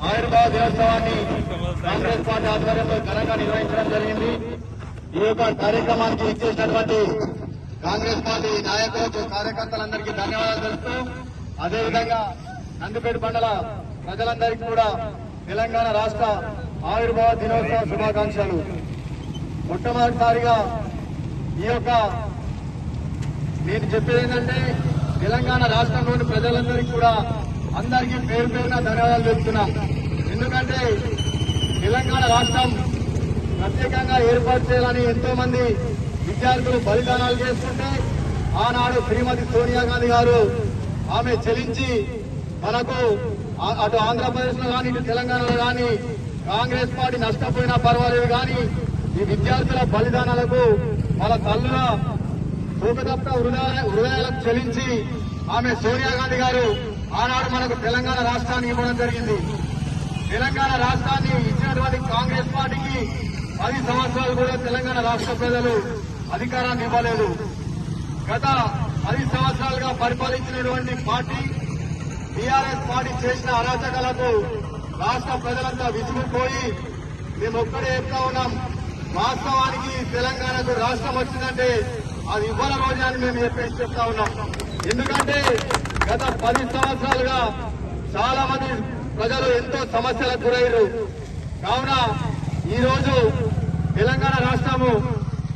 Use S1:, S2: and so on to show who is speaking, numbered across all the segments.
S1: దినోత్సవాన్ని కాంగ్రెస్ పార్టీ ఆధ్వర్యంలో ఘనంగా నిర్వహించడం జరిగింది. ఈ యొక్క కార్యక్రమానికి ఇచ్చేసినటువంటి కాంగ్రెస్ పార్టీ నాయకులకు కార్యకర్తలందరికీ ధన్యవాదాలు తెలుపుతూ అదేవిధంగా నందిపేట మండల ప్రజలందరికీ కూడా తెలంగాణ రాష్ట్ర ఆయుర్వేద దినోత్సవ శుభాకాంక్షలు. మొట్టమొదటిసారిగా ఈ యొక్క నేను చెప్పేది ఏంటంటే తెలంగాణ రాష్ట్రంలోని ప్రజలందరికీ కూడా అందరికీ పేరు పేరున ధన్యవాదాలు చెప్తున్నా ఎందుకంటే తెలంగాణ రాష్ట్రం ప్రత్యేకంగా ఏర్పాటు చేయాలని ఎంతో మంది విద్యార్థులు బలిదానాలు చేస్తుంటే ఆనాడు శ్రీమతి సోనియా గాంధీ గారు ఆమె చెలించి మనకు ఆ- అటు ఆంధ్రప్రదేశ్లో కానీ ఇటు తెలంగాణలో కానీ కాంగ్రెస్ పార్టీ నష్టపోయినా పర్వాలేదు కానీ ఈ విద్యార్థుల బలిదానాలకు వాళ్ళ తల్లుల భూమిదత్త హృదయ హృదయాలకు చెలించి ఆమె సోనియా గాంధీ గారు ఆనాడు మనకు తెలంగాణ రాష్ట్రాన్ని ఇవ్వడం జరిగింది. తెలంగాణ రాష్ట్రాన్ని ఇచ్చినటువంటి కాంగ్రెస్ పార్టీకి పది సంవత్సరాలు కూడా తెలంగాణ రాష్ట్ర ప్రజలు అధికారాన్ని ఇవ్వలేదు. గత పది సంవత్సరాలుగా పరిపాలించినటువంటి పార్టీ టీఆర్ఎస్ పార్టీ చేసిన అరాచకాలకు రాష్ట్ర ప్రజలంతా విసిగిపోయి మేము ఒక్కడే చెప్తా ఉన్నాం వాస్తవానికి తెలంగాణకు రాష్ట్రం వచ్చిందంటే అది ఇవ్వల రోజు అని మేము చెప్పేసి చెప్తా ఉన్నాం. ఎందుకంటే గత పది సంవత్సరాలుగా చాలా మంది ప్రజలు ఎంతో సమస్యలకు గురయ్యారు. కావున ఈ రోజు తెలంగాణ రాష్ట్రము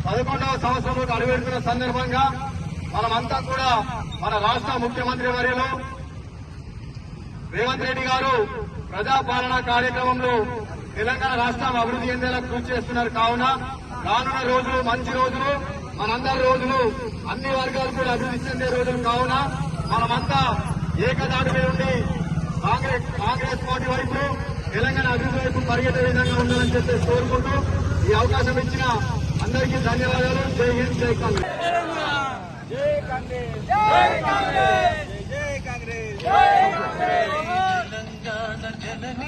S1: పదకొండవ సంవత్సరంలో అడుగుపెడుతున్న సందర్భంగా మనమంతా కూడా మన రాష్ట్ర ముఖ్యమంత్రి వర్యులు రేవంత్ రెడ్డి గారు ప్రజాపాలన కార్యక్రమంలో తెలంగాణ రాష్ట్రం అభివృద్ధి చెందేలా కృషి చేస్తున్నారు. కావున రానున్న రోజులు మంచి రోజులు మనందరి రోజులు అన్ని వర్గాలు కూడా అభివృద్ధి చెందే రోజులు. కావున మనమంతా ఏకదాటి మీద ఉండి కాంగ్రెస్ కాంగ్రెస్ పార్టీ వైపు తెలంగాణ అభివృద్ధి వైపు పరిగెత్తే విధంగా ఉండాలని చెప్పి కోరుకుంటూ ఈ అవకాశం ఇచ్చిన అందరికీ ధన్యవాదాలు. జై హింద్
S2: జై కాంగ్రెస్. జై కాంగ్రెస్.